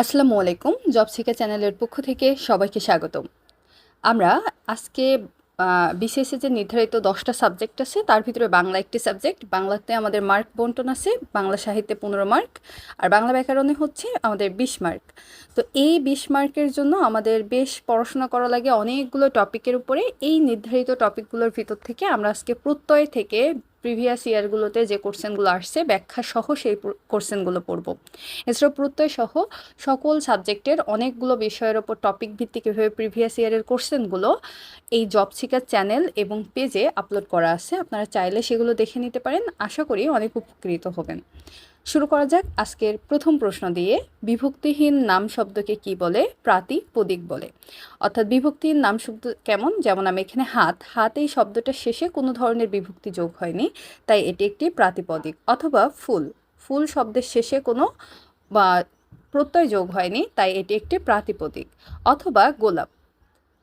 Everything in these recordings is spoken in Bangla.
আসসালামু আলাইকুম, জব সিকা চ্যানেলের পক্ষ থেকে সবাইকে স্বাগতম। আমরা আজকে বিসিএসে যে নির্ধারিত দশটা সাবজেক্ট আছে, তার ভিতরে বাংলা একটি সাবজেক্ট, বাংলাতে আমাদের মার্ক বন্টন আছে, বাংলা সাহিত্যে পনেরো মার্ক, আর বাংলা ব্যাকরণে হচ্ছে আমাদের বিশ মার্ক। তো এই বিশ মার্কের জন্য আমাদের বেশ পড়াশোনা করা লাগে অনেকগুলো টপিকের উপরে। এই নির্ধারিত টপিকগুলোর ভিতর থেকে আমরা আজকে প্রত্যয় থেকে প্রিভিয়াস ইয়ারগুলোতে যে কোশ্চেনগুলো আসছে, ব্যাখ্যা সহ সেই কোশ্চেনগুলো পড়ব। এছাড়াও প্রত্যয় সহ সকল সাবজেক্টের অনেকগুলো বিষয়ের ওপর টপিক ভিত্তিক এভাবে প্রিভিয়াস ইয়ারের কোশ্চেনগুলো এই জব শিকার চ্যানেল এবং পেজে আপলোড করা আছে। আপনারা চাইলে সেগুলো দেখে নিতে পারেন। আশা করি অনেক উপকৃত হবেন। শুরু করা যাক আজকের প্রথম প্রশ্ন দিয়ে। বিভক্তিহীন নাম শব্দকে কি বলে? প্রাতিপদিক বলে। অর্থাৎ বিভক্তিহীন নাম শব্দ কেমন? যেমন আমি এখানে হাত হাত এই শব্দটা শেষে কোনো ধরনের বিভক্তি যোগ হয়নি, তাই এটি একটি প্রাতিপদিক অথবা ফুল। ফুল শব্দের শেষে কোনো বা প্রত্যয় যোগ হয়নি, তাই এটি একটি প্রাতিপদিক অথবা গোলাপ।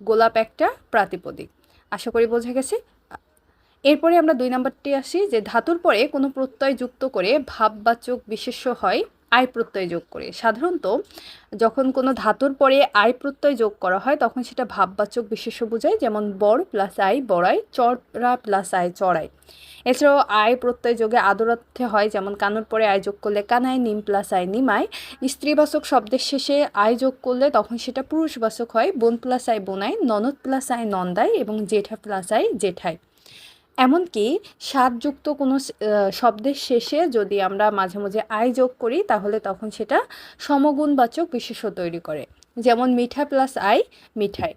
গোলাপ একটা প্রাতিপদিক আশা করি বোঝা গেছে। এরপরে আমরা দুই নম্বরটি আসি, যে ধাতুর পরে কোনো প্রত্যয় যুক্ত করে ভাববাচক বিশেষ্য হয়, আয় প্রত্যয় যোগ করে। সাধারণত যখন কোনো ধাতুর পরে আয় প্রত্যয় যোগ করা হয়, তখন সেটা ভাববাচক বিশেষ্য বোঝায়, যেমন বড় প্লাস আই বড়াই চড়া প্লাস আয় চড়াই এছাড়াও আয় প্রত্যয় যোগে আদরার্থে হয়, যেমন কানুর পরে আয় যোগ করলে কানায়, নিম প্লাস আয়, নিমায়। স্ত্রীবাচক শব্দের শেষে আয় যোগ করলে তখন সেটা পুরুষবাচক হয়, বোন প্লাস আয়, বোনায়, ননদ প্লাস আয়, নন্দায় এবং জেঠা প্লাস আয়, জেঠায়। এমনকি স্বাদযুক্ত কোনো শব্দের শেষে যদি আমরা মাঝে মাঝে আয় যোগ করি, তাহলে তখন সেটা সমগুণবাচক বিশেষ্য তৈরি করে। যেমন মিঠা প্লাস আয় মিঠাই।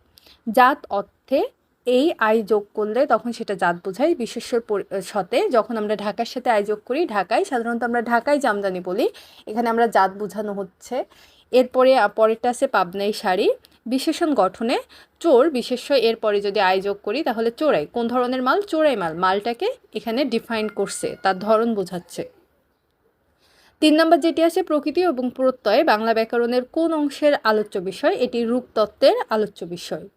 জাত অর্থে এই আয় যোগ করলে তখন সেটা জাত বোঝায় বিশেষ্যর সাথে। যখন আমরা ঢাকার সাথে আয় যোগ করি, ঢাকায়, সাধারণত আমরা ঢাকায় জামদানি বলি। এখানে আমরা জাত বোঝানো হচ্ছে। এরপরে পরেরটা আছে পাবনাই শাড়ি। বিশেষণ গঠনে চোর বিশেষ্য এর পরে যদি আয় যোগ করি, তাহলে চোরাই, কোন ধরনের মাল? চোরাই মাল। মালটাকে এখানে ডিফাইন করছে, তার ধরন বোঝাচ্ছে। তিন নম্বর যেটি আছে, প্রকৃতি এবং প্রত্যয়, বাংলা ব্যাকরণের কোন অংশের আলোচ্য বিষয়? এটি রূপতত্ত্বের আলোচ্য বিষয়।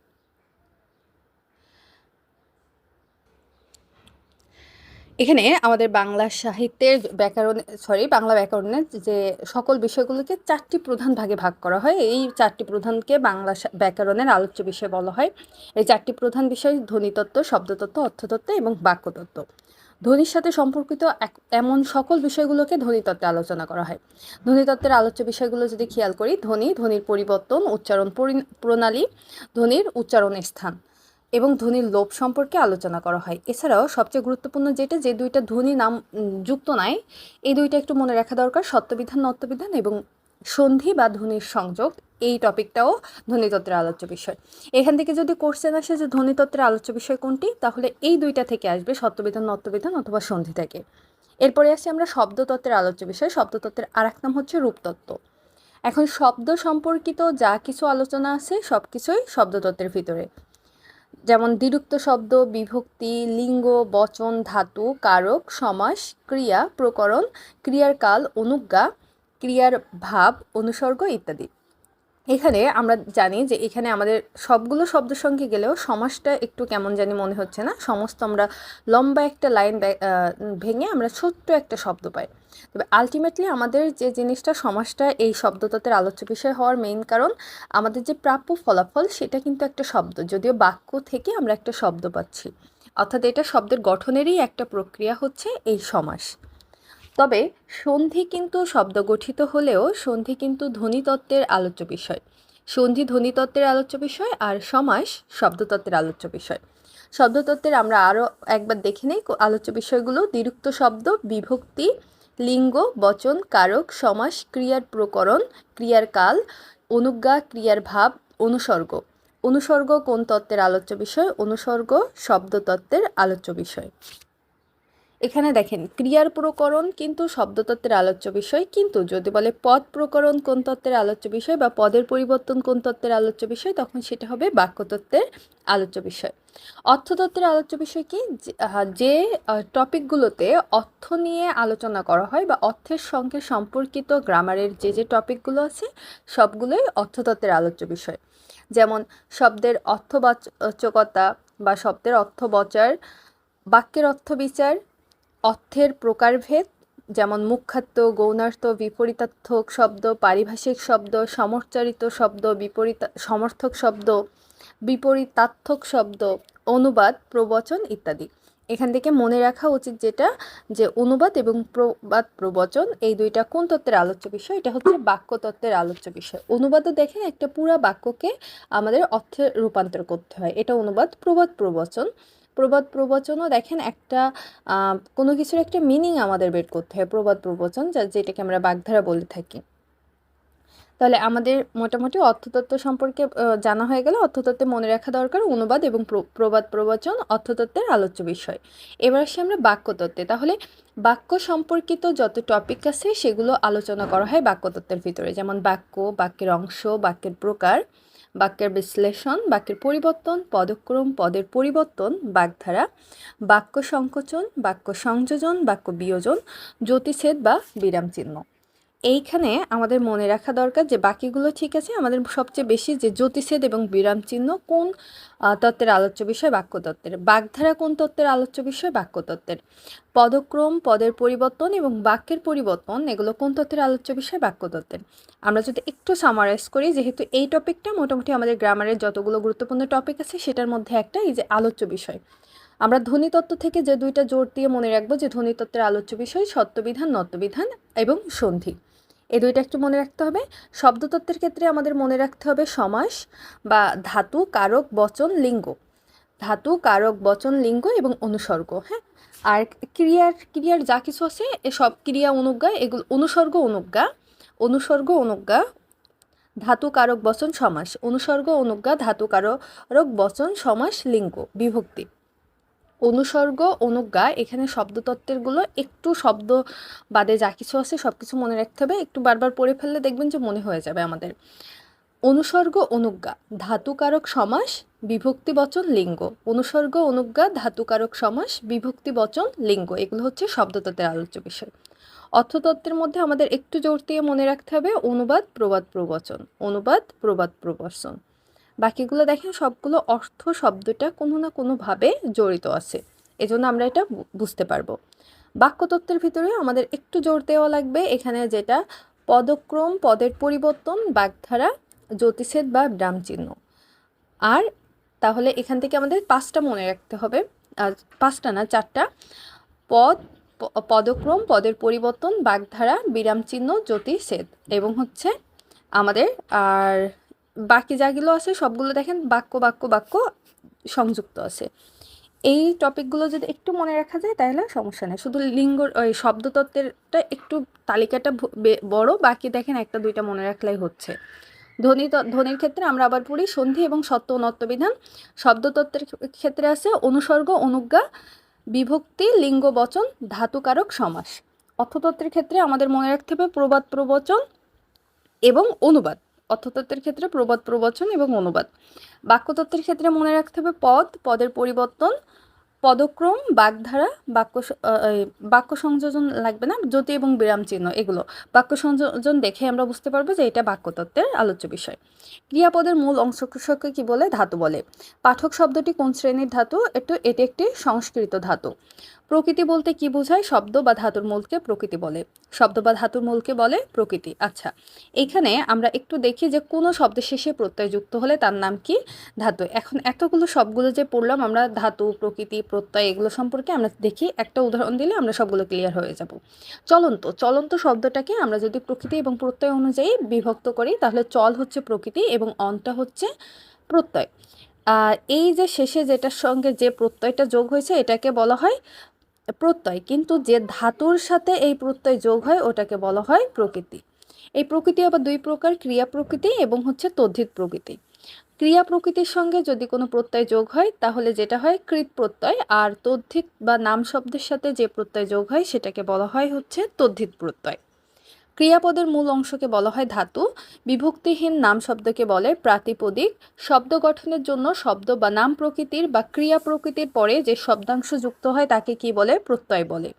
এখানে আমাদের বাংলা সাহিত্যের ব্যাকরণ সরি বাংলা ব্যাকরণের যে সকল বিষয়গুলোকে চারটি প্রধান ভাগে ভাগ করা হয়। এই চারটি প্রধানকে বাংলা ব্যাকরণের আলোচ্য বিষয় বলা হয়। এই চারটি প্রধান বিষয় ধ্বনিতত্ত্ব শব্দতত্ত্ব অর্থতত্ত্ব এবং বাক্যতত্ত্ব ধ্বনির সাথে সম্পর্কিত এমন সকল বিষয়গুলোকে ধ্বনিতত্ত্বে আলোচনা করা হয়। ধ্বনিতত্ত্বের আলোচ্য বিষয়গুলো যদি খেয়াল করি, ধ্বনি, ধ্বনির পরিবর্তন, উচ্চারণ প্রণালী, ধ্বনির উচ্চারণ স্থান। এবং ধ্বনির লোপ সম্পর্কে আলোচনা করা হয়। এছাড়াও সবচেয়ে গুরুত্বপূর্ণ যেটা, যে দুইটা ধ্বনি নাম যুক্ত নাই, এই দুইটা একটু মনে রাখা দরকার, সত্যবিধান, নত্যবিধান এবং সন্ধি বা ধ্বনির সংযোগ, এই টপিকটাও ধ্বনিতত্ত্বের আলোচ্য বিষয়। এখান থেকে যদি কোশ্চেন আসে যে ধ্বনিতত্ত্বের আলোচ্য বিষয় কোনটি, তাহলে এই দুইটা থেকে আসবে, সত্যবিধান, নত্যবিধান অথবা সন্ধি থেকে। এরপরে আসি আমরা শব্দতত্ত্বের আলোচ্য বিষয়। শব্দতত্ত্বের আর এক নাম হচ্ছে রূপতত্ত্ব। এখন শব্দ সম্পর্কিত যা কিছু আলোচনা আছে সব কিছুই শব্দতত্ত্বের ভিতরে। যেমন দ্বিরুক্ত শব্দ, বিভক্তি, লিঙ্গ, বচন, ধাতু, কারক, সমাস, ক্রিয়া, প্রকরণ, ক্রিয়ার কাল, অনুজ্ঞা, ক্রিয়ার ভাব, অনুসর্গ ইত্যাদি। এখানে আমরা জানি যে এখানে আমাদের সবগুলো শব্দের সঙ্গে গেলেও সমাসটা একটু কেমন জানি মনে হচ্ছে না। সমস্ত আমরা লম্বা একটা লাইন ভেঙে আমরা ছোট্ট একটা শব্দ পাই। তবে আলটিমেটলি আমাদের যে জিনিসটা সমাজটা এই শব্দতত্ত্বের আলোচ্য বিষয় হওয়ার মেইন কারণ, আমাদের যে প্রাপ্য ফলাফল সেটা কিন্তু একটা শব্দ। যদিও বাক্য থেকে আমরা একটা শব্দ পাচ্ছি। অর্থাৎ এটা শব্দের গঠনেরই একটা প্রক্রিয়া হচ্ছে এই সমাস। তবে সন্ধি কিন্তু শব্দ গঠিত হলেও সন্ধি কিন্তু ধ্বনিতত্ত্বের আলোচ্য বিষয়। সন্ধি ধ্বনিতত্ত্বের আলোচ্য বিষয় আর সমাস শব্দতত্ত্বের আলোচ্য বিষয়। শব্দতত্ত্বের আমরা আরও একবার দেখে নেই আলোচ্য বিষয়গুলো দ্বিরুক্ত শব্দ, বিভক্তি, লিঙ্গ, বচন, কারক, সমাস, ক্রিয়ার প্রকরণ, ক্রিয়ার কাল, অনুজ্ঞা, ক্রিয়ার ভাব, অনুসর্গ। অনুসর্গ কোন তত্ত্বের আলোচ্য বিষয়? অনুসর্গ শব্দতত্ত্বের আলোচ্য বিষয়। এখানে দেখেন, ক্রিয়ার প্রকরণ কিন্তু শব্দতত্ত্বের আলোচ্য বিষয়, কিন্তু যদি বলে পদ প্রকরণ কোন তত্ত্বের আলোচ্য বিষয় বা পদের পরিবর্তন কোন তত্ত্বের আলোচ্য বিষয়, তখন সেটা হবে বাক্যতত্ত্বের আলোচ্য বিষয়। অর্থতত্ত্বের আলোচ্য বিষয় কি? যে টপিকগুলোতে অর্থ নিয়ে আলোচনা করা হয় বা অর্থের সঙ্গে সম্পর্কিত গ্রামারের যে যে টপিকগুলো আছে, সবগুলোই অর্থতত্ত্বের আলোচ্য বিষয়। যেমন, শব্দের অর্থবাচকতা বা শব্দের অর্থ বচার বাক্যের অর্থ বিচার অর্থের প্রকারভেদ, যেমন মুখ্যার্থ গৌণার্থ, বিপরীতার্থক শব্দ, পারিভাষিক শব্দ, সমর্চারিত শব্দ, বিপরীত, সমর্থক শব্দ, বিপরীতার্থক শব্দ, অনুবাদ, প্রবচন ইত্যাদি। এখান থেকে মনে রাখা উচিত যেটা, যে অনুবাদ এবং প্রবাদ প্রবচন এই দুইটা কোন তত্ত্বের আলোচ্য বিষয়? এটা হচ্ছে বাক্য তত্ত্বের আলোচ্য বিষয়। অনুবাদও দেখেন, একটা পুরা বাক্যকে আমাদের অর্থে রূপান্তর করতে হয়। এটা অনুবাদ, প্রবাদ, প্রবচন। প্রবাদ প্রবচনও দেখেন একটা কোনো কিছুর একটা মিনিং আমাদের বের করতে হয়, প্রবাদ প্রবচন যা, যেটাকে আমরা বাগধারা বলে থাকি। তাহলে আমাদের মোটামুটি অর্থতত্ত্ব সম্পর্কে জানা হয়ে গেলে অর্থতত্ত্বে মনে রাখা দরকার, অনুবাদ এবং প্রবাদ প্রবচন অর্থতত্ত্বের আলোচ্য বিষয়। এবার আসি আমরা বাক্যতত্ত্বে। তাহলে বাক্য সম্পর্কিত যত টপিক আছে, সেগুলো আলোচনা করা হয় বাক্যতত্ত্বের ভিতরে। যেমন বাক্য, বাক্যের অংশ, বাক্যের প্রকার। বাক্যের বিশ্লেষণ, বাক্যের পরিবর্তন, পদক্রম, পদের পরিবর্তন, বাগধারা, বাক্য সংকোচন, বাক্য সংযোজন, বাক্য বিয়োজন, জ্যোতিষেদ বা বিরাম চিহ্ন এইখানে আমাদের মনে রাখা দরকার যে বাকিগুলো ঠিক আছে, আমাদের সবচেয়ে বেশি যে জ্যোতিষেদ এবং বিরাম চিহ্ন কোন তত্ত্বের আলোচ্য বিষয় বাক্যতত্ত্বের? বাগধারা কোন তত্ত্বের আলোচ্য বিষয়? বাক্যতত্ত্বের। পদক্রম, পদের পরিবর্তন এবং বাক্যের পরিবর্তন, এগুলো কোন তত্ত্বের আলোচ্য বিষয়? বাক্যতত্ত্বের। আমরা যদি একটু সামারাইজ করি, যেহেতু এই টপিকটা মোটামুটি আমাদের গ্রামারের যতগুলো গুরুত্বপূর্ণ টপিক আছে, সেটার মধ্যে একটা এই যে আলোচ্য বিষয়। আমরা ধ্বনিতত্ত্ব থেকে যে দুইটা জোর দিয়ে মনে রাখব যে ধ্বনিতত্ত্বের আলোচ্য বিষয় সত্যবিধান নত্যবিধান এবং সন্ধি। এই দুইটা একটু মনে রাখতে হবে। শব্দতত্ত্বের ক্ষেত্রে আমাদের মনে রাখতে হবে সমাস বা ধাতু, কারক, বচন, লিঙ্গ। ধাতু, কারক, বচন, লিঙ্গ এবং অনুসর্গ হ্যাঁ? আর ক্রিয়ার ক্রিয়ার যা কিছু আছে সব ক্রিয়া অনুজ্ঞা, এগুলো অনুসর্গ অনুজ্ঞা অনুসর্গ অনুজ্ঞা, ধাতু, কারক, বচন, সমাস। অনুসর্গ অনুজ্ঞা, ধাতু, কারক, বচন, সমাস, লিঙ্গ, বিভক্তি। অনুসর্গ, অনুজ্ঞা, এখানে শব্দতত্ত্বেরগুলো একটু শব্দ বাদে যা কিছু আছে সব কিছু মনে রাখতে হবে। একটু বারবার পড়ে ফেললে দেখবেন যে মনে হয়ে যাবে আমাদের। অনুসর্গ, অনুজ্ঞা, ধাতুকারক সমাস, বিভক্তি বচন, লিঙ্গ। অনুসর্গ, অনুজ্ঞা, ধাতুকারক সমাস, বিভক্তি বচন, লিঙ্গ। এগুলো হচ্ছে শব্দতত্ত্বের আলোচ্য বিষয়। অর্থতত্ত্বের মধ্যে আমাদের একটু জোর দিয়ে মনে রাখতে হবে অনুবাদ, প্রবাদ, প্রবচন। অনুবাদ, প্রবাদ, প্রবচন। বাকিগুলো দেখেন, সবগুলো অর্থ শব্দটা কোনো না কোনোভাবে জড়িত আছে। এজন্য আমরা এটা বুঝতে পারব। বাক্যতত্ত্বের ভিতরে আমাদের একটু জোর দেওয়া লাগবে। এখানে যেটা, পদক্রম, পদের পরিবর্তন, বাগধারা, জ্যোতিষেদ বা চিহ্ন আর তাহলে এখান থেকে আমাদের পাঁচটা মনে রাখতে হবে। আর পাঁচটা না, চারটা। পদ পদক্রম, পদের পরিবর্তন, বাগধারা বিরাম চিহ্ন জ্যোতিষেদ। এবং হচ্ছে আমাদের, আর বাকি যাগুলো আছে সবগুলো দেখেন বাক্য বাক্য বাক্য সংযুক্ত আছে। এই টপিকগুলো যদি একটু মনে রাখা যায় তাহলে সমস্যা নেই। শুধু লিঙ্গ, ওই শব্দতত্ত্বেরটা একটু তালিকাটা বড়, বাকি দেখেন একটা, দুইটা মনে রাখলেই হচ্ছে। ধ্বনি ধ্বনির ক্ষেত্রে আমরা আবার পড়ি, সন্ধি এবং সত্য নত্যবিধান শব্দতত্ত্বের ক্ষেত্রে আছে অনুসর্গ, অনুজ্ঞা, বিভক্তি, লিঙ্গ বচন, ধাতুকারক সমাস। অর্থতত্ত্বের ক্ষেত্রে আমাদের মনে রাখতে হবে প্রবাদ প্রবচন এবং অনুবাদ। অর্থতত্ত্বের ক্ষেত্রে প্রবাদ, প্রবচন এবং অনুবাদ। বাক্যতত্ত্বের ক্ষেত্রে মনে রাখতে হবে পদ, পদের পরিবর্তন, পদক্রম, বাগধারা, বাক্য বাক্য সংযোজন লাগবে না, জ্যোতি এবং বিরাম চিহ্ন এগুলো। বাক্য সংযোজন দেখে আমরা বুঝতে পারব যে এটা বাক্যতত্ত্বের আলোচ্য বিষয়। ক্রিয়াপদের মূল অংশকে কি বলে? ধাতু বলে। পাঠক শব্দটি কোন শ্রেণির ধাতু? একটু এটি একটি সংস্কৃত ধাতু। প্রকৃতি বলতে কি বোঝায়? শব্দ বা ধাতুর মূলকে প্রকৃতি বলে। শব্দ বা ধাতুর মূলকে বলে প্রকৃতি। আচ্ছা এখানে আমরা একটু দেখি যে কোনো শব্দের শেষে প্রত্যয় যুক্ত হলে তার নাম কি? ধাতু। এখন এতগুলো সবগুলো যে পড়লাম, আমরা ধাতু, প্রকৃতি, প্রত্যয় এগুলো সম্পর্কে আমরা দেখি। একটা উদাহরণ দিলে আমরা সবগুলো ক্লিয়ার হয়ে যাব। চলন্ত চলন্ত শব্দটাকে আমরা যদি প্রকৃতি এবং প্রত্যয় অনুযায়ী বিভক্ত করি, তাহলে চল হচ্ছে প্রকৃতি এবং অনটা হচ্ছে প্রত্যয়। এই যে শেষে যেটার সঙ্গে যে প্রত্যয়টা যোগ হয়েছে, এটাকে বলা হয় প্রত্যয়, কিন্তু যে ধাতুর সাথে এই প্রত্যয় যোগ হয়, ওটাকে বলা হয় প্রকৃতি। এই প্রকৃতি আবার দুই প্রকার, ক্রিয়া প্রকৃতি এবং হচ্ছে তদ্ধিত প্রকৃতি। ক্রিয়া প্রকৃতির সঙ্গে যদি কোনো প্রত্যয় যোগ হয়, তাহলে যেটা হয়, কৃত প্রত্যয়, আর তদ্ধিত বা নাম শব্দের সাথে যে প্রত্যয় যোগ হয়, সেটাকে বলা হয় হচ্ছে তদ্ধিত প্রত্যয়। ক্রিয়াপদের মূল অংশকে বলা হয় ধাতু। বিভক্তিহীন নাম শব্দকে বলে প্রাতিপদিক। শব্দ গঠনের জন্য শব্দ বা নাম প্রকৃতির বা ক্রিয়া প্রকৃতির পরে যে শব্দাংশ যুক্ত হয় তাকে কি বলে? প্রত্যয় বলে।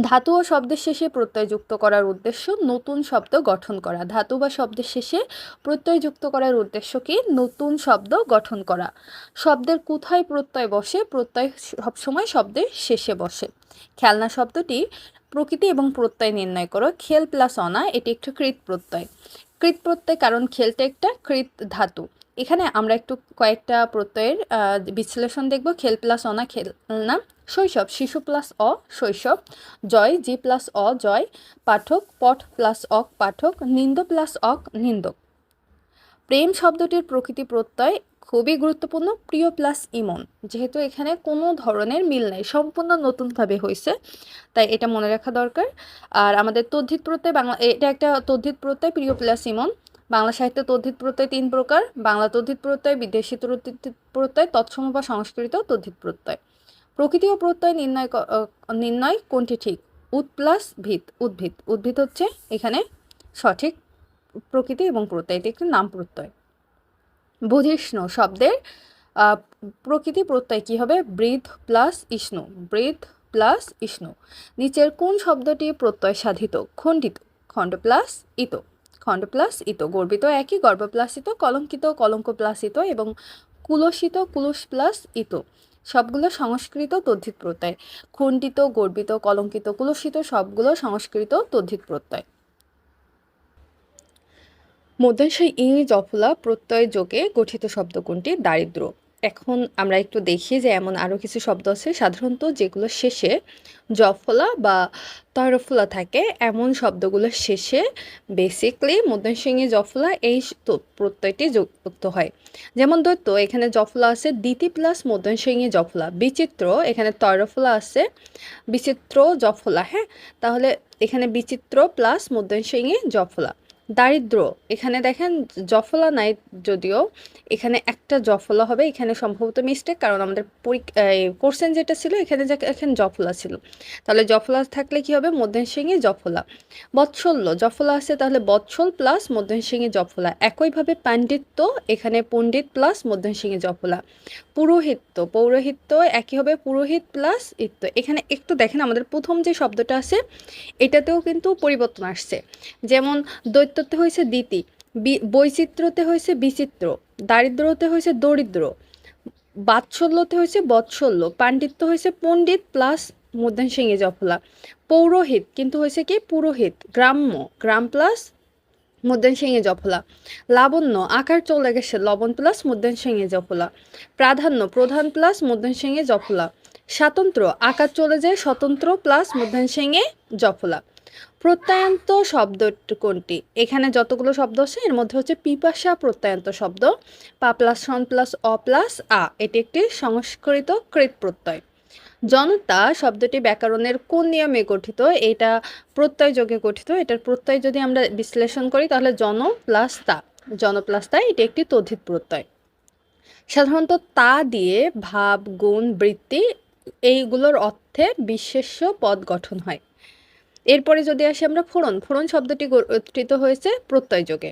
ধাতু ও শব্দের শেষে প্রত্যয় যুক্ত করার উদ্দেশ্য নতুন শব্দ গঠন করা। ধাতু বা শব্দের শেষে প্রত্যয় যুক্ত করার উদ্দেশ্য কি? নতুন শব্দ গঠন করা। শব্দের কোথায় প্রত্যয় বসে? প্রত্যয় সবসময় শব্দের শেষে বসে। খেলনা শব্দটি প্রকৃতি এবং প্রত্যয় নির্ণয় করো। খেল প্লাস অনা, এটি একটি কৃত প্রত্যয়। কৃত প্রত্যয় কারণ খেলটা একটা কৃত ধাতু। এখানে আমরা একটু কয়েকটা প্রত্যয়ের বিশ্লেষণ দেখব। খেল প্লাস অনা, খেল না, শৈশব। শিশু প্লাস অ, শৈশব। জয়, জি প্লাস অ, জয়। পাঠক, পঠ প্লাস অক, পাঠক। নিন্দ প্লাস অক নিন্দক প্রেম শব্দটির প্রকৃতি প্রত্যয় খুবই গুরুত্বপূর্ণ প্রিয় প্লাস ইমন। যেহেতু এখানে কোনো ধরনের মিল নেই, সম্পূর্ণ নতুনভাবে হয়েছে, তাই এটা মনে রাখা দরকার। আর আমাদের তদ্ধিত প্রত্যয় বাংলা, এটা একটা তদ্ধিত প্রত্যয়, প্রিয় প্লাস ইমন। বাংলা সাহিত্যে তদ্ধিত প্রত্যয় তিন প্রকার, বাংলা তদ্ধিত প্রত্যয়, বিদেশি প্রত্যয়, তৎসম বা সংস্কৃত তদ্ধিত প্রত্যয়। প্রকৃতি ও প্রত্যয় নির্ণয় নির্ণয় কোনটি ঠিক? উদ প্লাস ভিত, উদ্ভিদ। উদ্ভিদ হচ্ছে এখানে সঠিক প্রকৃতি এবং প্রত্যয়, এটি একটি নাম প্রত্যয়। বোধিষ্ণু শব্দের প্রকৃতি প্রত্যয় কী হবে? বৃদ্ধ প্লাস ইষ্ণু। বৃদ্ধ প্লাস ইষ্ণু। নিচের কোন শব্দটি প্রত্যয় সাধিত? খণ্ডিত। খণ্ড প্লাস ইত। খণ্ড প্লাস ইত। গর্বিত একই গর্ব প্লাস ইত, কলঙ্কিত, কলঙ্ক প্লাস ইত এবং কুলসিত কুলস প্লাস ইত। সবগুলো সংস্কৃত তদ্ধিত প্রত্যয়। খণ্ডিত, গর্বিত, কলঙ্কিত, কুলসিত সবগুলো সংস্কৃত তদ্ধিত প্রত্যয়। মধ্যাংশই ই জফলা প্রত্যয় যোগে গঠিত শব্দ কোনটি দারিদ্র এখন আমরা একটু দেখি যে এমন আরও কিছু শব্দ আছে, সাধারণত যেগুলো শেষে জফলা বা তরফলা থাকে, এমন শব্দগুলো শেষে বেসিকলি মধ্যাংশিংয়ে জফলা এই প্রত্যয়টি যুক্ত হয়। যেমন দৈত্য, এখানে জফলা আছে দ্বিতি প্লাস মধ্যাংশিংয়ে জফলা। বিচিত্র, এখানে তরফলা আছে, বিচিত্র জফলা হ্যাঁ? তাহলে এখানে বিচিত্র প্লাস মধ্যাংশিংয়ে জফলা। দারিদ্র, এখানে দেখেন জফলা নাই যদিও, এখানে একটা জফলা হবে, এখানে সম্ভবত মিস্টেক কারণ আমাদের কোর্সেন যেটা ছিল, এখানে এখানে জফলা ছিল। তাহলে জফলা থাকলে কি হবে? মধ্যাংশিংয়ে জফলা। বৎসল্য, জফলা আছে তাহলে বৎসল প্লাস মধ্যাংশিংয়ে জফলা। একইভাবে পাণ্ডিত্য, এখানে পণ্ডিত প্লাস মধ্যাংশিংয়ে জফলা। পুরোহিত্য, পৌরোহিত্য একই হবে, পুরোহিত প্লাস ইত্য। এখানে একটু দেখেন, আমাদের প্রথম যে শব্দটা আছে, এটাতেও কিন্তু পরিবর্তন আসছে। যেমন দৈত্যতে হয়েছে দিতি বৈচিত্র্যতে হয়েছে বিচিত্র দারিদ্রতে হয়েছে দরিদ্র। বাৎসল্যতে হয়েছে বৎসল্য। পাণ্ডিত্য হয়েছে পণ্ডিত প্লাস মধ্যাংশিংয়ে জফলা। পৌরোহিত কিন্তু হয়েছে কি? পুরোহিত। গ্রাম্য। গ্রাম প্লাস মধ্যাংশিংয়ে জফলা। লাবণ্য। আকার চলে গেছে লবণ প্লাস মধ্যাংশিংয়ে জফলা। প্রাধান্য প্রধান প্লাস মধ্যাংশিংয়ে জফলা। স্বাতন্ত্র আকার চলে যায় স্বতন্ত্র প্লাস মধ্যাংশিংয়ে জফলা। প্রত্যয়ান্ত শব্দ কোনটি? এখানে যতগুলো শব্দ আছে, এর মধ্যে হচ্ছে পিপাসা প্রত্যয়ান্ত শব্দ, পা প্লাস সন প্লাস অ প্লাস আ। এটি একটি সংস্কৃত কৃত প্রত্যয়। জনতা শব্দটি ব্যাকরণের কোন নিয়মে গঠিত? এটা প্রত্যয় যোগে গঠিত। এটার প্রত্যয় যদি আমরা বিশ্লেষণ করি, তাহলে জন প্লাস তা। জন প্লাস তা, এটি একটি তদ্ধিত প্রত্যয়। সাধারণত তা দিয়ে ভাব, গুণ, বৃত্তি, এইগুলোর অর্থে বিশেষ্য পদ গঠন হয়। এরপরে যদি আসি আমরা ফোড়ন ফোড়ন শব্দটি গঠিত হয়েছে প্রত্যয় যোগে।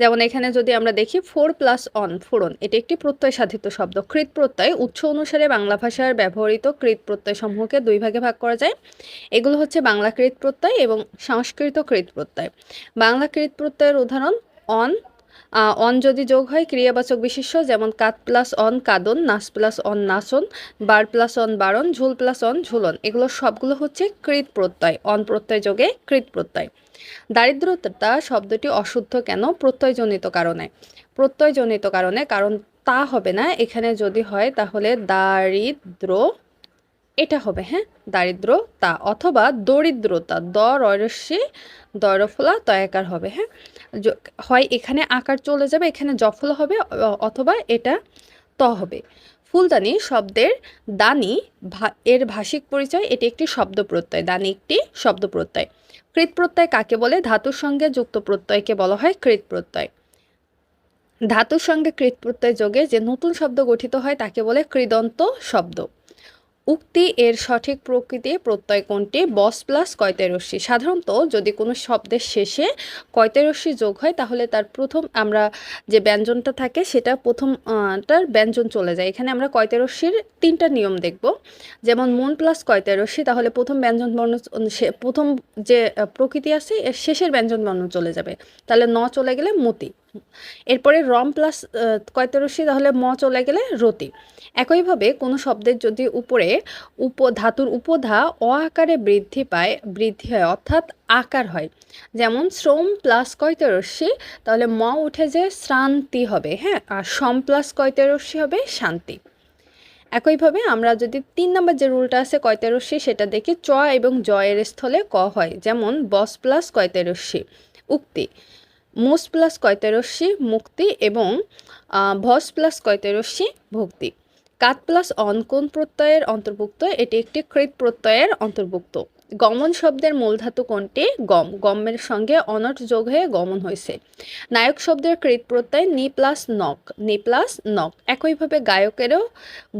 যেমন এখানে যদি আমরা দেখি, ফোর প্লাস অন, ফোড়ন, এটি একটি প্রত্যয় সাধিত শব্দ। কৃত প্রত্যয়, উৎস অনুসারে বাংলা ভাষার ব্যবহৃত কৃত প্রত্যয় সমূহকে দুই ভাগে ভাগ করা যায়। এগুলো হচ্ছে বাংলা কৃত প্রত্যয় এবং সংস্কৃত কৃত প্রত্যয়। বাংলা কৃত প্রত্যয়ের উদাহরণ, অন অন যদি যোগ হয়, ক্রিয়াবাচক বিশেষ্য যেমন কাত প্লাস অন কাদন, নাস প্লাস অন নাসন, বার প্লাস অন বারণ, ঝুল প্লাস অন ঝুলন, এগুলো সবগুলো হচ্ছে কৃত প্রত্যয়, অন প্রত্যয় যোগে কৃত প্রত্যয়। দারিদ্রতা শব্দটি অশুদ্ধ কেন? প্রত্যয়জনিত কারণে। প্রত্যয়জনিত কারণে, কারণ তা হবে না, এখানে যদি হয় তাহলে দারিদ্র এটা হবে হ্যাঁ? দারিদ্র তা অথবা দরিদ্রতা দ রয়সী দরফলা তয়াকার হবে হ্যাঁ? হয় এখানে আকার চলে যাবে, এখানে জফলা হবে অথবা এটা ত হবে। ফুলদানি শব্দের দানি এর ভাষিক পরিচয়, এটি একটি শব্দ প্রত্যয়, দানি একটি শব্দ প্রত্যয়। কৃত প্রত্যয় কাকে বলে? ধাতুর সঙ্গে যুক্ত প্রত্যয়কে বলা হয় কৃত প্রত্যয়। ধাতুর সঙ্গে কৃত প্রত্যয় যোগে যে নতুন শব্দ গঠিত হয়, তাকে বলে কৃদন্ত শব্দ। উক্তি এর সঠিক প্রকৃতি প্রত্যয় কোনটি? বস প্লাস কয়তেরস্যি সাধারণত যদি কোনো শব্দের শেষে কয়তেরস্যি যোগ হয়, তাহলে তার প্রথম আমরা যে ব্যঞ্জনটা থাকে, সেটা প্রথম টার ব্যঞ্জন চলে যায়। এখানে আমরা কয়তেরস্যির তিনটা নিয়ম দেখব। যেমন মন প্লাস কয়তেরস্যি তাহলে প্রথম ব্যঞ্জন বর্ণ প্রথম যে প্রকৃতি আছে, এর শেষের ব্যঞ্জন বর্ণ চলে যাবে। তাহলে ন চলে গেলে মতি। এরপরে রম প্লাস কয়তরসি তাহলে ম চলে গেলে রতি। একইভাবে কোনো শব্দের যদি উপরে উপ, ধাতুর উপধা অ আকারে বৃদ্ধি পায়, বৃদ্ধি হয়, অর্থাৎ আকার হয়। যেমন শ্রম প্লাস কয়তরস্যি তাহলে ম উঠে যে শ্রান্তি হবে হ্যাঁ? আর সম প্লাস কয়তরস্যি হবে শান্তি। একইভাবে আমরা যদি তিন নম্বর যে রুলটা আছে কয়তেরস্যি সেটা দেখি চ এবং জয়ের স্থলে ক হয়। যেমন বস প্লাস কয়তেরস্যি উক্তি। মোস প্লাস কয়তেরস্যি মুক্তি এবং ভস প্লাস কয়তেরস্যি ভক্তি। কাত প্লাস অন কোন প্রত্যয়ের অন্তর্ভুক্ত? এটি একটি কৃত প্রত্যয়ের অন্তর্ভুক্ত। গমন শব্দের মূল ধাতু কোনটি? গম। গমের সঙ্গে অনট যোগ হয়ে গমন হয়েছে। নায়ক শব্দের কৃত প্রত্যয় নি প্লাস নক। নি প্লাস নক। একইভাবে গায়কেরও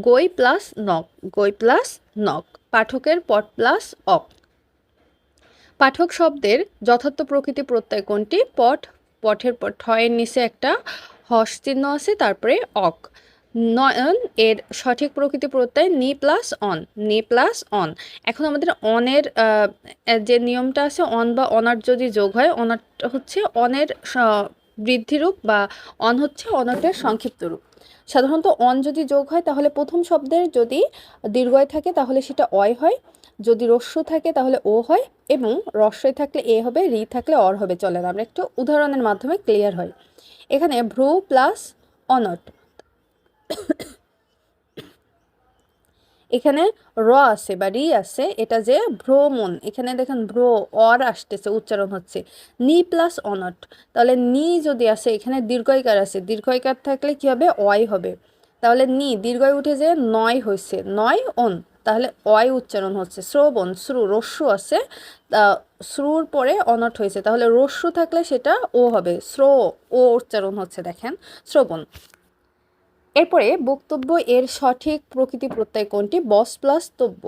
গই প্লাস নক। গই প্লাস নক। পাঠকের পট প্লাস অক। পাঠক শব্দের যথার্থ প্রকৃতি প্রত্যয় কোনটি? পট পঠের পর, ঠয়ের নিচে একটা হস চিহ্ন আছে, তারপরে অক। নয়ন এর সঠিক প্রকৃতি প্রত্যয় নি প্লাস অন, নি প্লাস অন। এখন আমাদের অনের যে নিয়মটা আছে, অন বা অনার যদি যোগ হয়, অনারটা হচ্ছে অনের বৃদ্ধিরূপ বা অন হচ্ছে অনটের সংক্ষিপ্ত রূপ সাধারণত অন যদি যোগ হয়, তাহলে প্রথম শব্দের যদি দীর্ঘয় থাকে, তাহলে সেটা অয় হয়। যদি রস্য থাকে তাহলে ও হয় এবং রস্যই থাকলে এ হবে, রি থাকলে অর হবে। চলেন আমরা একটু উদাহরণের মাধ্যমে ক্লিয়ার হয়। এখানে ভ্রু প্লাস অনট। এখানে র আছে বা রি আছে, এটা যে ভ্রমণ, এখানে দেখেন ভ্র, অর আসতেছে, উচ্চারণ হচ্ছে। নি প্লাস অনট, তাহলে নি যদি আসে, এখানে দীর্ঘইকার আছে দীর্ঘইকার থাকলে কি হবে? অয় হবে। তাহলে নি, দীর্ঘয় উঠে যে নয় হয়েছে, নয় অন। তাহলে অয় উচ্চারণ হচ্ছে, শ্রবণ, শ্রু, রস্যু আছে শ্রুর পরে অনট হয়েছে, তাহলে রস্যু থাকলে সেটা ও হবে, শ্র, ও উচ্চারণ হচ্ছে দেখেন, শ্রবণ। এরপরে বক্তব্য এর সঠিক প্রকৃতি প্রত্যয় কোনটি? বস প্লাস তব্য।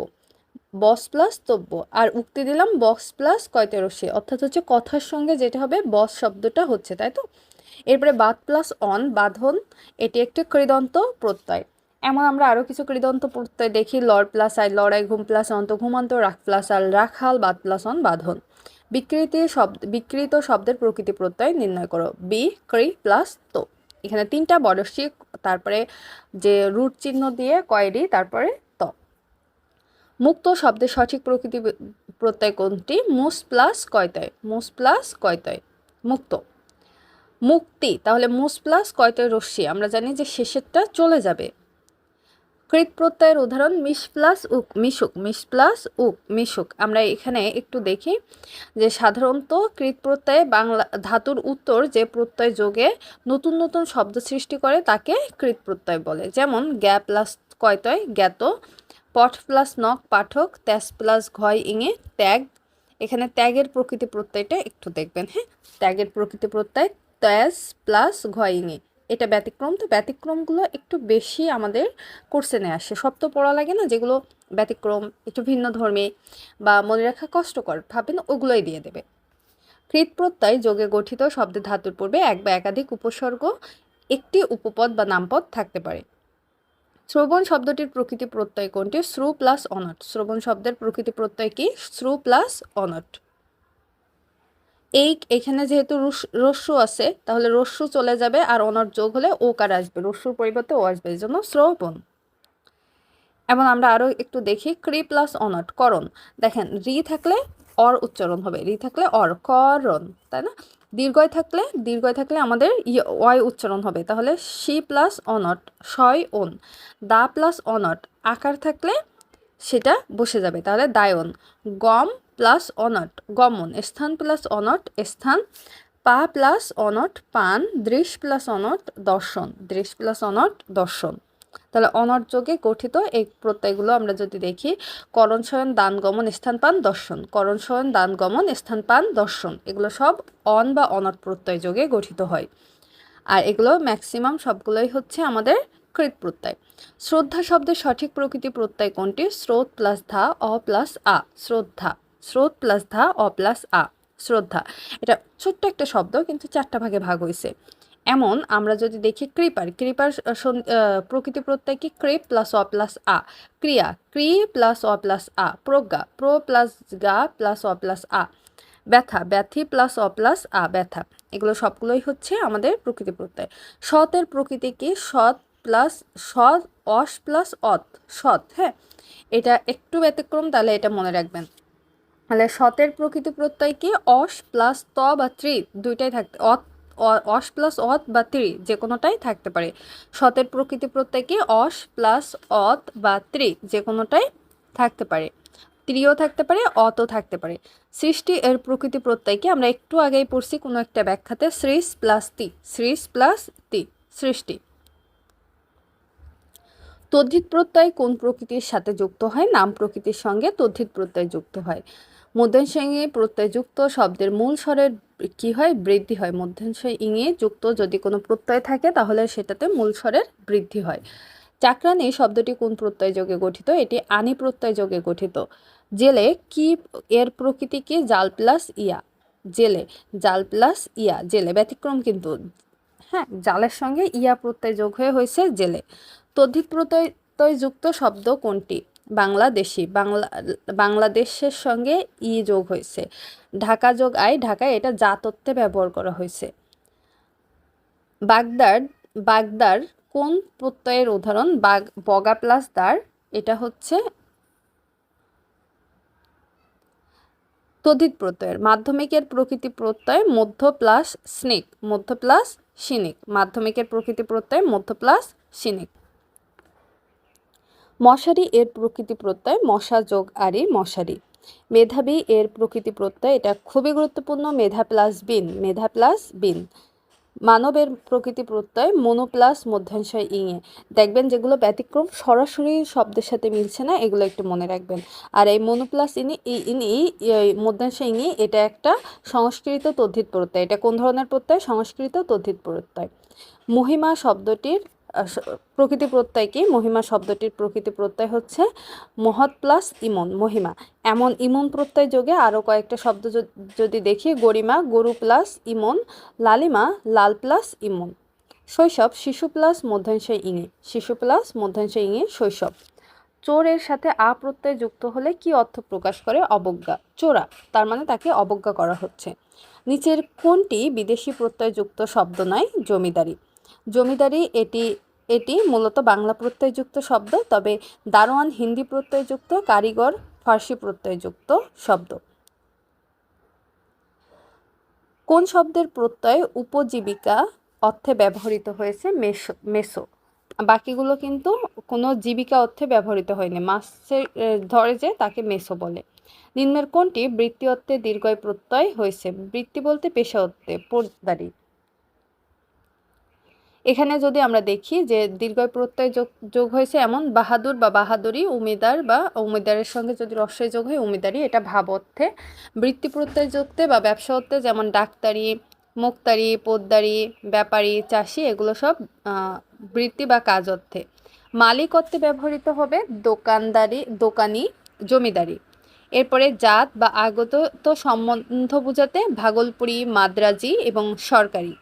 বস প্লাস তব্য, আর উক্তি দিলাম বক্স প্লাস কয়তেরসি অর্থাৎ হচ্ছে কথার সঙ্গে যেটা হবে, বস শব্দটা হচ্ছে, তাই তো? এরপরে বাদ প্লাস অন, বাঁধন, এটি একটি কৃদন্ত প্রত্যয়। এমন আমরা আরও কিছু কৃদন্ত পড়তে দেখি লড় প্লাস আই লড়াই ঘুম প্লাস অন্ত, ঘুমন্ত রাখ প্লাস আল রাখাল, বাদ প্লাস অন বাঁধন বিকৃতি শব্দ, বিকৃত শব্দের প্রকৃতি প্রত্যয় নির্ণয় করো। বি ক্রি প্লাস তো। এখানে তিনটা বড়শি তারপরে যে রুট চিহ্ন দিয়ে কয়রি, তারপরে মুক্ত শব্দের সঠিক প্রকৃতি প্রত্যয় কোনটি? মুস প্লাস কয়তয়। মুস প্লাস কয়তয়। মুক্ত। মুক্তি, তাহলে মুস প্লাস কয়তয় রশ্মি। আমরা জানি যে শেষেরটা চলে যাবে। কৃত প্রত্যয়ের উদাহরণ মিশ প্লাস উক, মিশুক, মিশ প্লাস উক, মিশুক। আমরা এখানে একটু দেখি যে সাধারণত কৃত প্রত্যয়ে বাংলা ধাতুর উত্তর যে প্রত্যয় যোগে নতুন নতুন শব্দ সৃষ্টি করে তাকে কৃত প্রত্যয় বলে। যেমন গ্যা প্লাস কয়তয় জ্ঞাত, পট প্লাস নক পাঠক, ত্যাস প্লাস ঘয় ইঙে, ত্যাগ। এখানে ত্যাগের প্রকৃতি প্রত্যয়টা একটু দেখবেন হ্যাঁ? ত্যাগের প্রকৃতি প্রত্যয়, ত্যাস প্লাস ঘয় ইঙে। এটা ব্যতিক্রম। তো ব্যতিক্রমগুলো একটু বেশি আমাদের কোর্সেনে আসে। সব তো পড়া লাগে না, যেগুলো ব্যতিক্রম, একটু ভিন্ন ধর্মে বা মনে রাখা কষ্টকর ভাবেন ওগুলোই দিয়ে দেবে। কৃত প্রত্যয়, যোগে গঠিত শব্দের ধাতুর পূর্বে এক বা একাধিক উপসর্গ, একটি উপপদ বা নামপদ থাকতে পারে। শ্রবণ শব্দটির প্রকৃতি প্রত্যয় কোনটি? শ্রু প্লাস অনট। শ্রবণ শব্দের প্রকৃতি প্রত্যয় কি? শ্রু প্লাস অনট। এই এখানে যেহেতু রুস- রস্যু আছে, তাহলে রস্যু চলে যাবে আর অনট যোগ হলে ওকার আসবে, রস্যুর পরিবর্তে ও আসবে, এই জন্য শ্রবণ। এবং আমরা আরও একটু দেখি, ক্রি প্লাস অনট, করণ। দেখেন, রি থাকলে অর উচ্চারণ হবে, রি থাকলে অর, করণ, তাই না? দীর্ঘয় থাকলে দীর্ঘয় থাকলে আমাদের ই- অয় উচ্চারণ হবে, তাহলে সি প্লাস অনট, শয়, ওন। দা প্লাস অনট, আকার থাকলে সেটা বসে যাবে। তাহলে দায়ন, গম প্লাস অনট, গমন, স্থান প্লাস অনট, স্থান, পা প্লাস অনট, পান, দৃশ প্লাস অনট, দর্শন, দৃশ প্লাস অনট, দর্শন। তাহলে অনট যোগে গঠিত এই প্রত্যয়গুলো আমরা যদি দেখি, করণ, শয়ন, দান, গমন, স্থান, পান, দর্শন। করণ, শয়ন, দান, গমন, স্থান, পান, দর্শন। এগুলো সব অন বা অনট প্রত্যয় যোগে গঠিত হয়। আর এগুলো ম্যাক্সিমাম সবগুলোই হচ্ছে আমাদের কৃত প্রত্যয়। শ্রদ্ধা শব্দের সঠিক প্রকৃতি প্রত্যয় কোনটি? স্রোত প্লাস ধা, অ প্লাস আ। শ্রদ্ধা। স্রোত প্লাস ধা, অ প্লাস আ। শ্রদ্ধা। এটা ছোট্ট একটা শব্দ, কিন্তু চারটা ভাগে ভাগ হয়েছে এমন আমরা যদি দেখি কৃপার কৃপার প্রকৃতি প্রত্যয় কি? ক্রেপ প্লাস অ প্লাস আ। ক্রিয়া, ক্রি প্লাস অ প্লাস আ। প্রজ্ঞা, প্রো প্লাস গা প্লাস অ প্লাস আ। ব্যথা, ব্যথি প্লাস অ প্লাস আ, ব্যথা। এগুলো সবগুলোই হচ্ছে আমাদের প্রকৃতি প্রত্যয়। সতের প্রকৃতি কি? সৎ প্লাস সৎ, অস প্লাস অত, সৎ হ্যাঁ? এটা একটু ব্যতিক্রম, তাহলে এটা মনে রাখবেন। তাহলে সতের প্রকৃতি প্রত্যয় কি অস প্লাস ত বা ত্রি দুইটাই থাকতে, অত অস প্লাস অত বা ত্রি যে কোনোটাই থাকতে পারে। সতের প্রকৃতি প্রত্যয় কি অস প্লাস অত বা ত্রি যে কোনোটাই থাকতে পারে। ত্রিও থাকতে পারে, অতও থাকতে পারে। সৃষ্টি এর প্রকৃতি প্রত্যয় কি আমরা একটু আগেই পড়ছি কোনো একটা ব্যাখ্যাতে সৃস প্লাস তি সৃস প্লাস তি, সৃষ্টি। তদ্ধিত প্রত্যয় কোন প্রকৃতির সাথে যুক্ত হয়? নাম প্রকৃতির সঙ্গে তদ্ধিত প্রত্যয় যুক্ত হয়। মধ্যাংশ প্রত্যয়যুক্ত শব্দের মূল স্বরের কি হয়? বৃদ্ধি হয়। মধ্যাংশ ইঙে যুক্ত যদি কোনো প্রত্যয় থাকে, তাহলে সেটাতে মূল স্বরের বৃদ্ধি হয়। চাকরানি শব্দটি কোন প্রত্যয় যোগে গঠিত? এটি আনি প্রত্যয় যোগে গঠিত। জেলে কি এর প্রকৃতি কি? জাল প্লাস ইয়া। জেলে জাল প্লাস ইয়া। জেলে ব্যতিক্রম কিন্তু হ্যাঁ জালের সঙ্গে ইয়া প্রত্যয় যোগ হয়ে হয়েছে জেলে। তদ্ধিত প্রত্যয় যুক্ত শব্দ কোনটি? বাংলাদেশি। বাংলা, বাংলাদেশের সঙ্গে ই যোগ হয়েছে। ঢাকা যোগ আই, ঢাকায় এটা জাতত্বে ব্যবহার করা হয়েছে। বাগদার বাগদার কোন প্রত্যয়ের উদাহরণ? বাগ, বগা প্লাস দার, এটা হচ্ছে তদ্ধিত প্রত্যয়ের মাধ্যমিকের প্রকৃতি প্রত্যয় মধ্য প্লাস স্নিক মধ্য প্লাস সিনিক মাধ্যমিকের প্রকৃতি প্রত্যয় মধ্য প্লাস সিনিক মশারি এর প্রকৃতি প্রত্যয়, মশা যোগ আরি মশারি। মেধাবী এর প্রকৃতি প্রত্যয়, এটা খুবই গুরুত্বপূর্ণ, মেধা plus been, Medha plus been. মানবের প্রকৃতি প্রত্যয়, মনো প্লাস মধ্যাংশয় ইঙে। দেখবেন যেগুলো ব্যতিক্রম, সরাসরি শব্দের সাথে মিলছে না, এগুলো একটু মনে রাখবেন। আর এই মনো প্লাস ইনি ইনি মধ্যাংশয় ইঙে, এটা একটা সংস্কৃত তদ্ধিত প্রত্যয়। এটা কোন ধরনের প্রত্যয়? সংস্কৃত তদ্ধিত প্রত্যয়। মহিমা শব্দটির প্রকৃতি প্রত্যয় কি? মহিমা শব্দটির প্রকৃতি প্রত্যয় হচ্ছে মহৎ প্লাস ইমন, মহিমা। এমন ইমন প্রত্যয় যোগে আরও কয়েকটা শব্দ যদি দেখি, গরিমা, গরু প্লাস ইমন, লালিমা, লাল প্লাস ইমন। শৈশব, শিশু প্লাস মধ্যাংশয় ইঙে, শিশু প্লাস মধ্যাংশয় ইঙে শৈশব। চোরের সাথে আ প্রত্যয় যুক্ত হলে কি অর্থ প্রকাশ করে? অবজ্ঞা। চোরা, তার মানে তাকে অবজ্ঞা করা হচ্ছে। নিচের কোনটি বিদেশি প্রত্যয়যুক্ত শব্দ নয়? জমিদারি। জমিদারি এটি এটি মূলত বাংলা প্রত্যয়যুক্ত শব্দ, তবে দারোয়ান হিন্দি প্রত্যয়যুক্ত, কারিগর ফার্সি প্রত্যয়যুক্ত শব্দ। কোন শব্দের প্রত্যয় উপজীবিকা অর্থে ব্যবহৃত হয়েছে? মেসো মেসো। বাকিগুলো কিন্তু কোনো জীবিকা অর্থে ব্যবহৃত হয়নি। মাছের ধরে যে তাকে মেসো বলে। নিম্নের কোনটি? বৃত্তি অর্থে দীর্ঘয় প্রত্যয় হয়েছে। বৃত্তি বলতে পেশা অর্থে পোর্টদারি এখানে যদি আমরা দেখি যে দীর্ঘ প্রত্যয় যোগ যোগ হয়েছে এমন, বাহাদুর বা বাহাদুরি, উমিদার বা উমিদারের সঙ্গে যদি রস্যই যোগ হয়, উমিদারি, এটা ভাব অর্থে বৃত্তি প্রত্যয় যুক্তে বা ব্যবসা অর্থে যেমন ডাক্তারি, মুক্তারি, পোদ্দারি, ব্যাপারী, চাষি, এগুলো সব বৃত্তি বা কাজ অর্থে। মালিক অর্থে ব্যবহৃত হবে দোকানদারি, দোকানি, জমিদারি। এরপরে জাত বা আগত সম্বন্ধ বোঝাতে ভাগলপুরি, মাদ্রাজি এবং সরকারি।